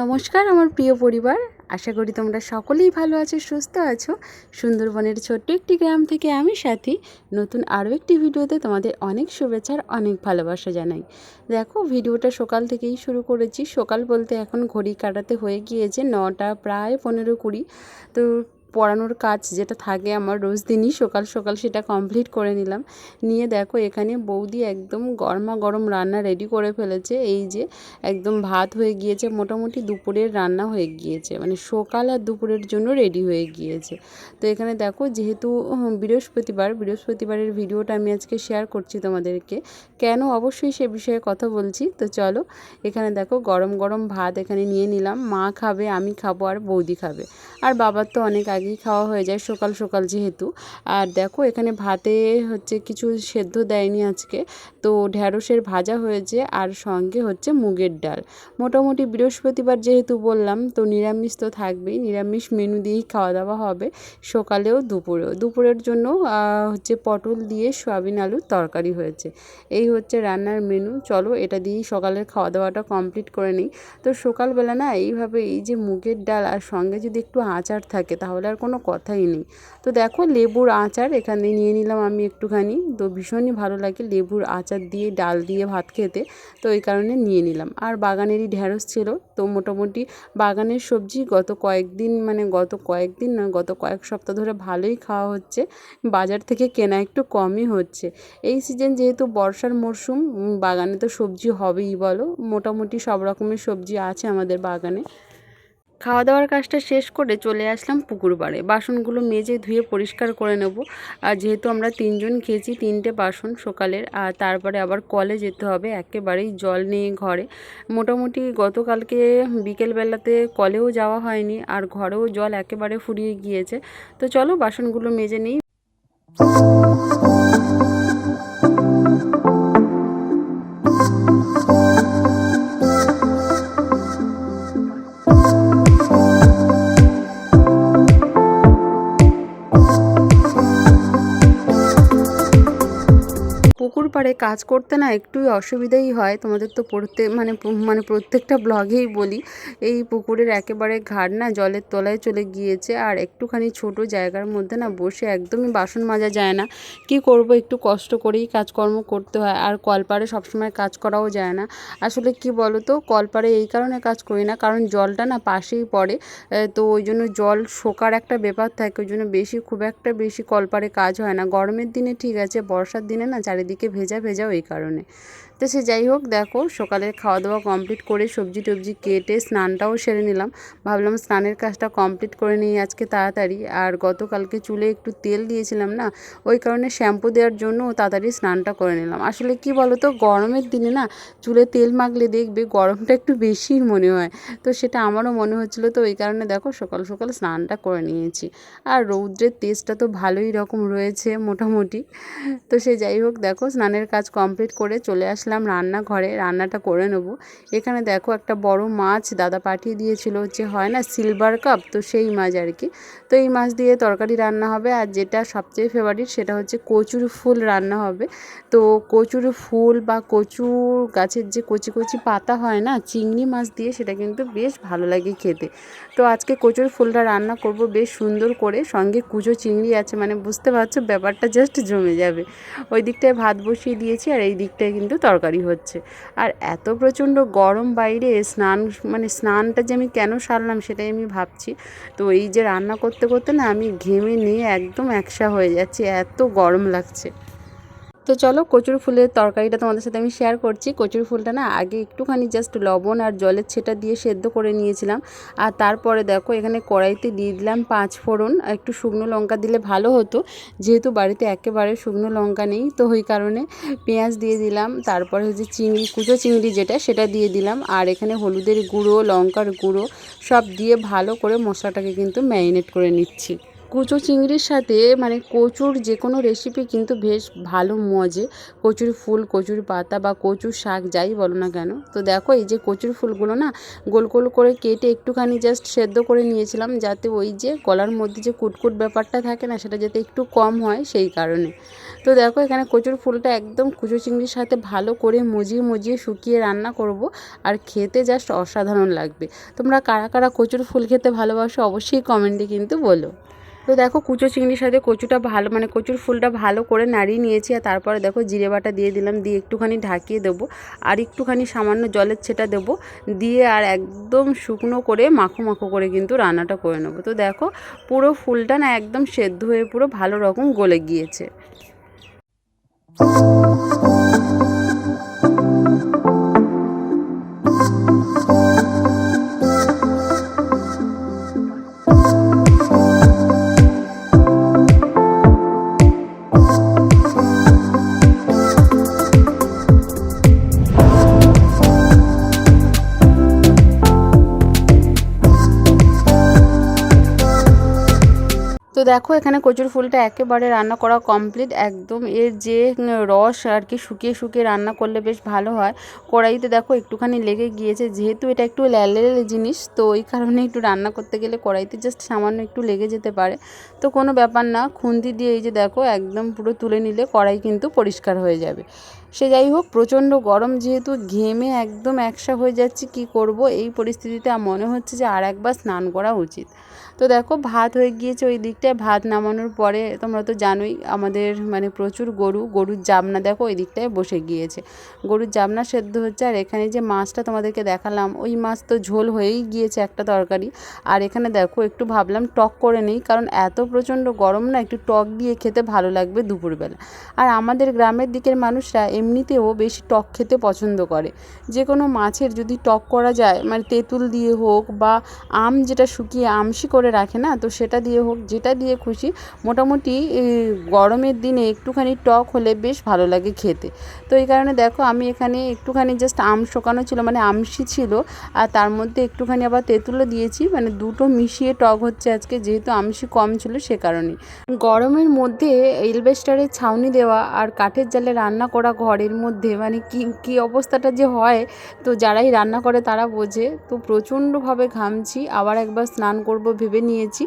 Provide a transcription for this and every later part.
নমস্কার আমার প্রিয় পরিবার। আশা করি তোমরা সকলেই ভালো আছো, সুস্থ আছো। সুন্দরবনের ছোট্ট একটি গ্রাম থেকে আমি সাথী। নতুন আরও একটি ভিডিওতে তোমাদের অনেক শুভেচ্ছার অনেক ভালোবাসা জানাই। দেখো, ভিডিওটা সকাল থেকেই শুরু করেছি। সকাল বলতে এখন ঘড়ি কাটাতে হয়ে গিয়েছে নটা, প্রায় পনেরো কুড়ি। তো পড়ানোর কাজ যেটা থাকে আমার রোজ দিনই সকাল সকাল সেটা কমপ্লিট করে নিলাম। নিয়ে দেখো এখানে বৌদি একদম গরমা গরম রান্না রেডি করে ফেলেছে। এই যে একদম ভাত হয়ে গিয়েছে, মোটামুটি দুপুরের রান্না হয়ে গিয়েছে। মানে সকাল আর দুপুরের জন্য রেডি হয়ে গিয়েছে। তো এখানে দেখো যেহেতু বৃহস্পতিবার, বৃহস্পতিবারের ভিডিওটা আমি আজকে শেয়ার করছি তোমাদেরকে। কেন অবশ্যই সে বিষয়ে কথা বলছি? তো চলো, এখানে দেখো গরম গরম ভাত এখানে নিয়ে নিলাম। মা খাবে, আমি খাব আর বৌদি খাবে। আর বাবার তো অনেক আগেই খাওয়া হয়ে যায় সকাল সকাল যেহেতু। আর দেখো এখানে ভাতে হচ্ছে কিছু সেদ্ধ দেয়নি আজকে। তো ঢ্যাঁড়সের ভাজা হয়েছে আর সঙ্গে হচ্ছে মুগের ডাল। মোটামুটি বৃহস্পতিবার যেহেতু বললাম, তো নিরামিষ তো থাকবেই। নিরামিষ মেনু দিয়েই খাওয়া দাওয়া হবে সকালেও দুপুরেও। দুপুরের জন্য হচ্ছে পটল দিয়ে সয়াবিন আলুর তরকারি হয়েছে। এই হচ্ছে রান্নার মেনু চলো এটা দিয়েই সকালের খাওয়া দাওয়াটা কমপ্লিট করে নিই। তো সকালবেলা না এইভাবে এই যে মুগের ডাল আর সঙ্গে যদি একটু আচার থাকে, তাহলে আর কোনো কথাই নেই। তো দেখো লেবুর আচার এখানে নিয়ে নিলাম আমি একটুখানি। তো ভীষণই ভালো লাগে লেবুর আচার দিয়ে, ডাল দিয়ে ভাত খেতে। তো এই কারণে নিয়ে নিলাম। আর বাগানেরই ঢ্যাঁড়স ছিল। তো মোটামুটি বাগানের সবজি গত কয়েকদিন মানে গত কয়েকদিন না, গত কয়েক সপ্তাহ ধরে ভালোই খাওয়া হচ্ছে। বাজার থেকে কেনা একটু কমই হচ্ছে। এই সিজন যেহেতু বর্ষার মরশুম বাগানে তো সবজি হবেই বলো। মোটামুটি সব রকমের সবজি আছে আমাদের বাগানে। খাওয়া দাওয়ার কাজটা শেষ করে চলে আসলাম পুকুর পাড়ে। বাসনগুলো মেজে ধুয়ে পরিষ্কার করে নেব। আর যেহেতু আমরা তিনজন খেয়েছি, তিনটে বাসন সকালের, আর তারপরে আবার কলে যেতে হবে। একেবারেই জল নেই ঘরে। মোটামুটি গতকালকে বিকেলবেলাতে কলেও যাওয়া হয়নি, আর ঘরেও জল একেবারে ফুরিয়ে গিয়েছে। তো চলো বাসনগুলো মেজে নিই। পুকুর কাজ করতে না একটুই অসুবিধাই হয়। তোমাদের তো পড়তে মানে মানে প্রত্যেকটা ব্লগেই বলি, এই পুকুরের একেবারে ঘাট না জলের তলায় চলে গিয়েছে আর একটুখানি ছোট জায়গার মধ্যে না বসে একদমই বাসন মাজা যায় না। কি করব? একটু কষ্ট করেই কাজকর্ম করতে হয়। আর কলপাড়ে সবসময় কাজ করাও যায় না। আসলে কি বলো তো কলপাড়ে এই কারণে কাজ করি না, কারণ জলটা না পাশেই পড়ে। তো ওই জন্য জল শোকার একটা ব্যাপার থাকে, ওই জন্য বেশি খুব একটা বেশি কলপাড়ে কাজ হয় না। গরমের দিনে ঠিক আছে, বর্ষার দিনে না চারিদিকে ভেজা ভেজা ওই কারণে। তো সে যাই হোক, দেখো, সকালের খাওয়া দাওয়া কমপ্লিট করে সবজি টবজি কেটে স্নানটাও সেরে নিলাম। ভাবলাম স্নানের কাজটা কমপ্লিট করে নিই আজকে তাড়াতাড়ি। আর গতকালকে চুলে একটু তেল দিয়েছিলাম না, ওই কারণে শ্যাম্পু দেওয়ার জন্য তাড়াতাড়ি স্নানটা করে নিলাম। আসলে কি বলো তো গরমের দিনে না, চুলে তেল মাখলে দেখবে গরমটা একটু বেশিই মনে হয়। তো সেটা আমারও মনে হচ্ছিল, তো ওই কারণে দেখো, সকাল সকাল স্নানটা করে নিয়েছি। আর রৌদ্রের তেজটা তো ভালোই রকম রয়েছে মোটামুটি। তো সে যাই হোক, দেখো, স্নানের কাজ কমপ্লিট করে চলে আসলাম। রান্নাঘরে রান্নাটা করে নেব। এখানে দেখো একটা বড় মাছ দাদা পাঠিয়ে দিয়েছিল যে, হয় না সিলভার কাপ তো সেই মাছ আর কি। তো এই মাছ দিয়ে তরকারি রান্না হবে আর যেটা সবচেয়ে ফেভারিট সেটা হচ্ছে কচুর ফুল রান্না হবে। তো কচুর ফুল বা কচু গাছের যে কচি কচি পাতা হয় না, চিংড়ি মাছ দিয়ে সেটা কিন্তু বেশ ভালো লাগে খেতে। তো আজকে কচুর ফুলটা রান্না করব বেশ সুন্দর করে, সঙ্গে কুচো চিংড়ি আছে মানে বুঝতে পারছ ব্যাপারটা জাস্ট জমে যাবে। ওই দিকটায় ভাত বসিয়ে দিয়েছি আর এই দিকটায় কিন্তু তরকারি হচ্ছে। আর এত প্রচণ্ড গরম বাইরে, স্নান মানে স্নানটা যে আমি কেন সারলাম সেটাই আমি ভাবছি। তো এই যে রান্না করতে করতে না আমি ঘেমে নিয়ে একদম একসা হয়ে যাচ্ছি, এত গরম লাগছে। তো চলো কচুর ফুলের তরকারিটা তোমাদের সাথে আমি শেয়ার করছি। কচুর ফুলটা না আগে একটুখানি জাস্ট লবণ আর জলের ছেটা দিয়ে সেদ্ধ করে নিয়েছিলাম। আর তারপরে দেখো এখানে কড়াইতে দিয়ে দিলাম পাঁচ ফোড়ন, একটু শুকনো লঙ্কা দিলে ভালো হতো। যেহেতু বাড়িতে একেবারে শুকনো লঙ্কা নেই, তো ওই কারণে পেঁয়াজ দিয়ে দিলাম। তারপরে হচ্ছে চিংড়ি, কুচো চিংড়ি যেটা, সেটা দিয়ে দিলাম। আর এখানে হলুদের গুঁড়ো, লঙ্কার গুঁড়ো সব দিয়ে ভালো করে মশলাটাকে কিন্তু ম্যারিনেট করে নিচ্ছি। কুচো চিংড়ির সাথে মানে কচুর যে কোনো রেসিপি কিন্তু বেশ ভালো মজে। কচুর ফুল, কচুর পাতা বা কচুর শাক যাই বলো না কেন। তো দেখো এই যে কচুর ফুলগুলো না গোল গোল করে কেটে একটুখানি জাস্ট সেদ্ধ করে নিয়েছিলাম যাতে ওই যে গলার মধ্যে যে কুটকুট ব্যাপারটা থাকে না সেটা যাতে একটু কম হয় সেই কারণে। তো দেখো এখানে কচুর ফুলটা একদম কুচো চিংড়ির সাথে ভালো করে মজিয়ে মজিয়ে শুকিয়ে রান্না করব আর খেতে জাস্ট অসাধারণ লাগবে। তোমরা কারা কারা কচুর ফুল খেতে ভালোবাসো অবশ্যই কমেন্টে কিন্তু বলো। তো দেখো কুচো চিংড়ির সাথে কচুটা ভালো মানে কচুর ফুলটা ভালো করে নাড়িয়ে নিয়েছি আর তারপরে দেখো জিরে বাটা দিয়ে দিলাম, দিয়ে একটুখানি ঢাকিয়ে দেবো আর একটুখানি সামান্য জলের ছেটা দেবো, দিয়ে আর একদম শুকনো করে মাখো মাখো করে কিন্তু রান্নাটা করে নেব। তো দেখো পুরো ফুলটা না একদম সেদ্ধ হয়ে পুরো ভালো রকম গলে গিয়েছে। দেখো, এখানে কচুর ফুলটা একেবারে রান্না করা কমপ্লিট একদম এর যে রস আর কি শুকিয়ে শুকিয়ে রান্না করলে বেশ ভালো হয়। কড়াইতে দেখো, একটুখানি লেগে গিয়েছে, যেহেতু এটা একটু ল্যালেল জিনিস, তো ওই কারণে একটু রান্না করতে গেলে কড়াইতে জাস্ট সামান্য একটু লেগে যেতে পারে। তো কোনো ব্যাপার না, খুন্তি দিয়ে এই যে দেখো, একদম পুরো তুলে নিলে কড়াই কিন্তু পরিষ্কার হয়ে যাবে। সে যাই হোক, প্রচণ্ড গরম যেহেতু, ঘেমে একদম একসা হয়ে যাচ্ছে, কি করব? এই পরিস্থিতিতে মনে হচ্ছে যে আর একবার স্নান করা উচিত। তো দেখো ভাত হয়ে গিয়েছে ওই দিকটায় ভাত নামানোর পরে তোমরা তো জানোই আমাদের মানে প্রচুর গরু, গরুর জাবনা দেখো ওই দিকটায় বসে গিয়েছে। গরুর জাবনা সেদ্ধ হচ্ছে আর এখানে যে মাছটা তোমাদেরকে দেখালাম, ওই মাছ তো ঝোল হয়েই গিয়েছে একটা তরকারি। আর এখানে দেখো একটু ভাবলাম টক করে নেই, কারণ এত প্রচণ্ড গরম না, একটু টক দিয়ে খেতে ভালো লাগবে দুপুরবেলা। আর আমাদের গ্রামের দিকের মানুষরা এমনিতেও বেশি টক খেতে পছন্দ করে। যে কোনো মাছের যদি টক করা যায় মানে তেঁতুল দিয়ে হোক বা আম যেটা শুকিয়ে আমশি করে রাখে না, তো সেটা দিয়ে হোক, যেটা দিয়ে খুশি, মোটামুটি গরমের দিনে একটুখানি টক হলে বেশ ভালো লাগে খেতে। তো এই কারণে দেখো আমি এখানে একটুখানি জাস্ট আম শোকানো ছিল মানে আমসি ছিল, আর তার মধ্যে একটুখানি আবার তেঁতুলও দিয়েছি মানে দুটো মিশিয়ে টক হচ্ছে আজকে, যেহেতু আমসি কম ছিল সে কারণে। গরমের মধ্যে এলবেস্টারের ছাউনি দেওয়া আর কাঠের জালে রান্না করা ঘরের মধ্যে মানে কি, কী অবস্থাটা যে হয়, তো যারাই রান্না করে তারা বোঝে, তো প্রচণ্ডভাবে ঘামছি, আবার একবার স্নান করব ভেবে নিয়েছি।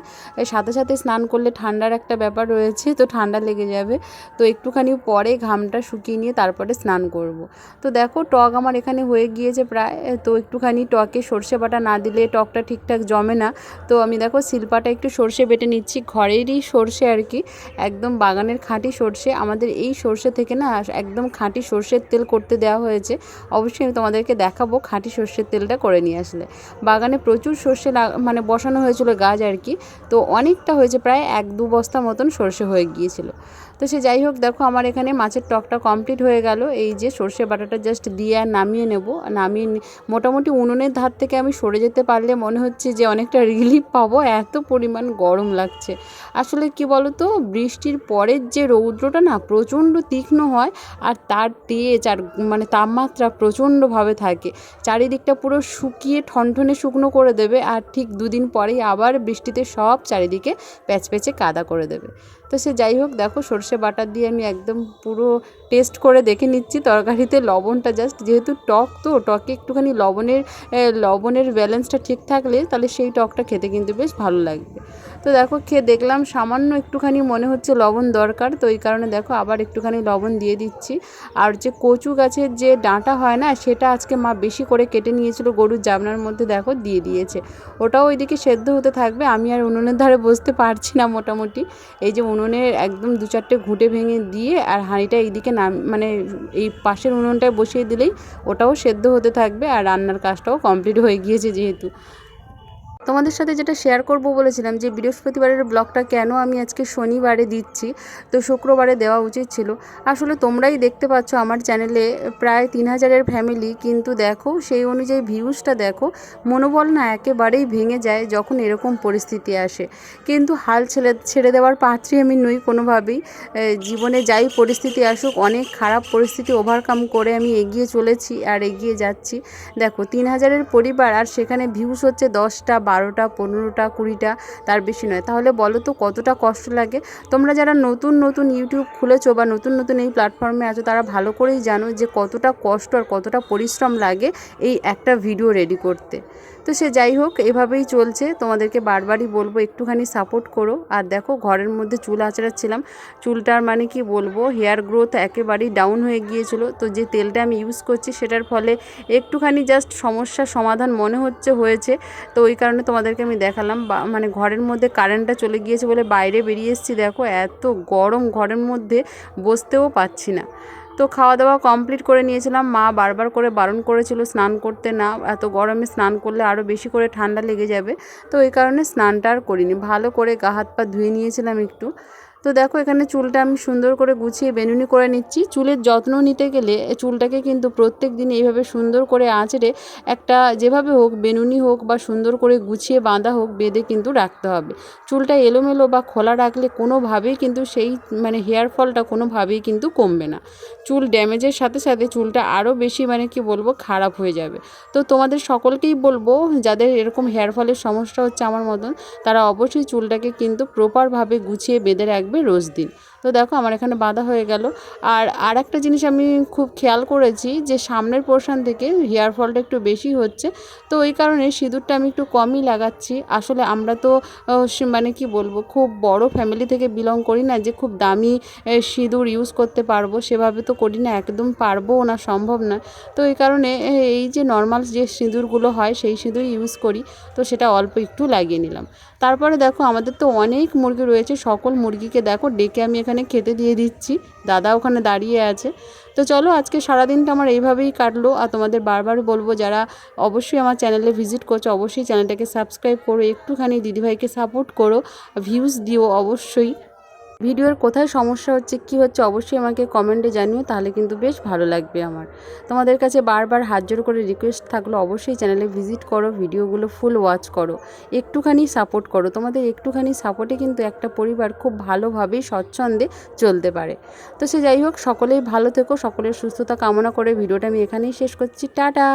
সাথে সাথে স্নান করলে ঠান্ডার একটা ব্যাপার রয়েছে, তো ঠান্ডা লেগে যাবে। তো একটুখানি পরে ঘামটা শুকিয়ে নিয়ে তারপরে স্নান করব। তো দেখো টক আমার এখানে হয়ে গিয়েছে প্রায়, তো একটুখানি টকে সর্ষে বাটা না দিলে টকটা ঠিকঠাক জমে না। তো আমি দেখো শিল্পাটা একটু সর্ষে বেটে নিচ্ছি, ঘরেরই সর্ষে আর কি। একদম বাগানের খাঁটি সর্ষে। আমাদের এই সর্ষে থেকে না একদম খাঁটি সর্ষের তেল করতে দেওয়া হয়েছে। অবশ্যই আমি তোমাদেরকে দেখাবো খাঁটি সর্ষের তেলটা করে নিয়ে আসলে। বাগানে প্রচুর সর্ষে মানে বসানো হয়েছিল, গাছ আর কি। তো অনেকটা হয়েছে প্রায় এক দু বস্তা মতন সর্ষে হয়ে গিয়েছিল। তো সে যাই হোক, দেখো আমার এখানে মাছের টকটা কমপ্লিট হয়ে গেল। এই যে সর্ষে বাটাটা জাস্ট দিয়ে আর নামিয়ে নেব। নামিয়ে মোটামুটি উনুনের ধার থেকে আমি সরে যেতে পারলে মনে হচ্ছে যে অনেকটা রিলিফ পাবো। এত পরিমাণ গরম লাগছে। আসলে কি বলো তো বৃষ্টির পরের যে রৌদ্রটা না প্রচণ্ড তীক্ষ্ণ হয় আর তার তেজ আর মানে তাপমাত্রা প্রচণ্ডভাবে থাকে। চারিদিকটা পুরো শুকিয়ে ঠনঠনে শুকনো করে দেবে আর ঠিক দুদিন পরেই আবার বৃষ্টিতে সব চারিদিকে প্যাচ প্যাচে কাদা করে দেবে। তো সে যাই হোক দেখো সর্ষে বাটা দিয়ে আমি একদম পুরো টেস্ট করে দেখে নিচ্ছি। তরকারিতে লবণটা জাস্ট যেহেতু টক তো, টকে একটুখানি লবণের লবণের ব্যালেন্সটা ঠিক থাকলে তাহলে সেই টকটা খেতে কিন্তু বেশ ভালো লাগবে। তো দেখো, খেয়ে দেখলাম সামান্য একটুখানি মনে হচ্ছে লবণ দরকার, তো এই কারণে দেখো আবার একটুখানি লবণ দিয়ে দিচ্ছি। আর যে কচু গাছের যে ডাঁটা হয় না, সেটা আজকে মা বেশি করে কেটে নিয়েছিল, গরুর জাবনার মধ্যে দেখো দিয়ে দিয়েছে। ওটাও ওইদিকে সেদ্ধ হতে থাকবে, আমি আর উনুনের ধারে বসতে পারছি না মোটামুটি। এই যে উনুনে একদম দু চারটে ঘুঁটে ভেঙে দিয়ে আর হাঁড়িটা এইদিকে নাম মানে এই পাশের উনুনটায় বসিয়ে দিলেই ওটাও সেদ্ধ হতে থাকবে আর রান্নার কাজটাও কমপ্লিট হয়ে গিয়েছে যেহেতু। তোমাদের সাথে যেটা শেয়ার করব বলেছিলাম যে বৃহস্পতিবারের ব্লগটা কেন আমি আজকে শনিবারে দিচ্ছি? তো শুক্রবারে দেওয়া উচিত ছিল। আসলে তোমরাই দেখতে পাচ্ছ আমার চ্যানেলে প্রায় তিন হাজারের ফ্যামিলি কিন্তু দেখো, সেই অনুযায়ী ভিউজটা দেখো, মনোবল না একেবারেই ভেঙে যায় যখন এরকম পরিস্থিতি আসে। কিন্তু হাল ছেড়ে ছেড়ে দেওয়ার পাত্রী আমি নই কোনোভাবেই। জীবনে যাই পরিস্থিতি আসুক, অনেক খারাপ পরিস্থিতি ওভারকাম করে আমি এগিয়ে চলেছি আর এগিয়ে যাচ্ছি। দেখো, তিন হাজারের পরিবার আর সেখানে ভিউজ হচ্ছে দশটা বারোটা, পনেরোটা, কুড়িটা, তার বেশি নয়। তাহলে বলো তো কতটা কষ্ট লাগে? তোমরা যারা নতুন নতুন ইউটিউব খুলেছো বা নতুন নতুন এই প্ল্যাটফর্মে আছো, তারা ভালো করেই জানো যে কতটা কষ্ট আর কতটা পরিশ্রম লাগে এই একটা ভিডিও রেডি করতে। তো সে যাই হোক, এভাবেই চলছে। তোমাদেরকে বারবারই বলব, একটুখানি সাপোর্ট করো। আর দেখো, ঘরের মধ্যে চুল আঁচড়াচ্ছিলাম। চুলটার মানে কি বলব হেয়ার গ্রোথ একেবারেই ডাউন হয়ে গিয়েছিল। তো যে তেলটা আমি ইউজ করছি, সেটার ফলে একটুখানি জাস্ট সমস্যার সমাধান মনে হচ্ছে, হয়েছে। তো ওই কারণে তোমাদেরকে আমি দেখালাম মানে ঘরের মধ্যে কারেন্টটা চলে গিয়েছে বলে বাইরে বেরিয়ে এসেছি। দেখো, এত গরম ঘরের মধ্যে, বসতেও পাচ্ছি না। তো খাওয়া দাওয়া কমপ্লিট করে নিয়েছিলাম। মা বারবার করে বারণ করেছিল স্নান করতে না, এত গরমে স্নান করলে আরও বেশি করে ঠান্ডা লেগে যাবে। তো এই কারণে স্নানটা আর করিনি। ভালো করে গা হাত পা ধুয়ে নিয়েছিলাম একটু। তো দেখো এখানে চুলটা আমি সুন্দর করে গুছিয়ে বেনুনি করে নিচ্ছি। চুলের যত্ন নিতে গেলে চুলটাকে কিন্তু প্রত্যেক দিন এইভাবে সুন্দর করে আঁচড়ে একটা যেভাবে হোক বেনুনি হোক বা সুন্দর করে গুছিয়ে বাঁধা হোক বেঁধে কিন্তু রাখতে হবে। চুলটা এলোমেলো বা খোলা রাখলে কোনোভাবেই কিন্তু সেই মানে হেয়ার ফলটা কোনোভাবেই কিন্তু কমবে না। চুল ড্যামেজের সাথে সাথে চুলটা আরও বেশি মানে কি বলব খারাপ হয়ে যাবে। তো তোমাদের সকলকেই বলব যাদের এরকম হেয়ার ফলের সমস্যা হচ্ছে আমার মতন, তারা অবশ্যই চুলটাকে কিন্তু প্রপারভাবে গুছিয়ে বেঁধে রাখবে। রোজ দিন। তো দেখো আমার এখানে বাঁধা হয়ে গেল। আর আর একটা জিনিস আমি খুব খেয়াল করেছি যে সামনের পোর্শন থেকে হেয়ার ফলটা একটু বেশি হচ্ছে। তো ওই কারণে সিঁদুরটা আমি একটু কমই লাগাচ্ছি। আসলে আমরা তো মানে কি বলব, খুব বড় ফ্যামিলি থেকে বিলং করি না যে খুব দামি সিঁদুর ইউজ করতে পারব। সেভাবে তো করি না, একদম পারব না, সম্ভব না। তো এই কারণে এই যে নর্মাল যে সিঁদুরগুলো হয়, সেই সিঁদুর ইউজ করি। তো সেটা অল্প একটু লাগিয়ে নিলাম। তারপরে দেখো আমাদের তো অনেক মুরগি রয়েছে, সকল মুরগিকে দেখো ডেকে আমি এখানে খেতে দিয়ে দিচ্ছি। দাদা ওখানে দাঁড়িয়ে আছে। তো চলো আজকে সারাদিনটা আমার এইভাবেই কাটলো। আর তোমাদের বারবার বলব, যারা অবশ্যই আমার চ্যানেলে ভিজিট করছ, অবশ্যই চ্যানেলটাকে সাবস্ক্রাইব করো। একটুখানি দিদিভাইকে সাপোর্ট করো। ভিউজ দিও অবশ্যই। ভিডিওর কোথায় সমস্যা হচ্ছে, কি হচ্ছে অবশ্যই আমাকে কমেন্টে জানিও, তাহলে কিন্তু বেশ ভালো লাগবে আমার। তোমাদের কাছে বারবার হাত জোর করে রিকোয়েস্ট থাকল, অবশ্যই চ্যানেলে ভিজিট করো, ভিডিওগুলো ফুল ওয়াচ করো, একটুখানি সাপোর্ট করো। তোমাদের একটুখানি সাপোর্টে কিন্তু একটা পরিবার খুব ভালোভাবেই স্বচ্ছন্দে চলতে পারে। তো সে যাই হোক, সকলেই ভালো থেকো, সকলের সুস্থতা কামনা করে ভিডিওটা আমি এখানেই শেষ করছি। টাটা!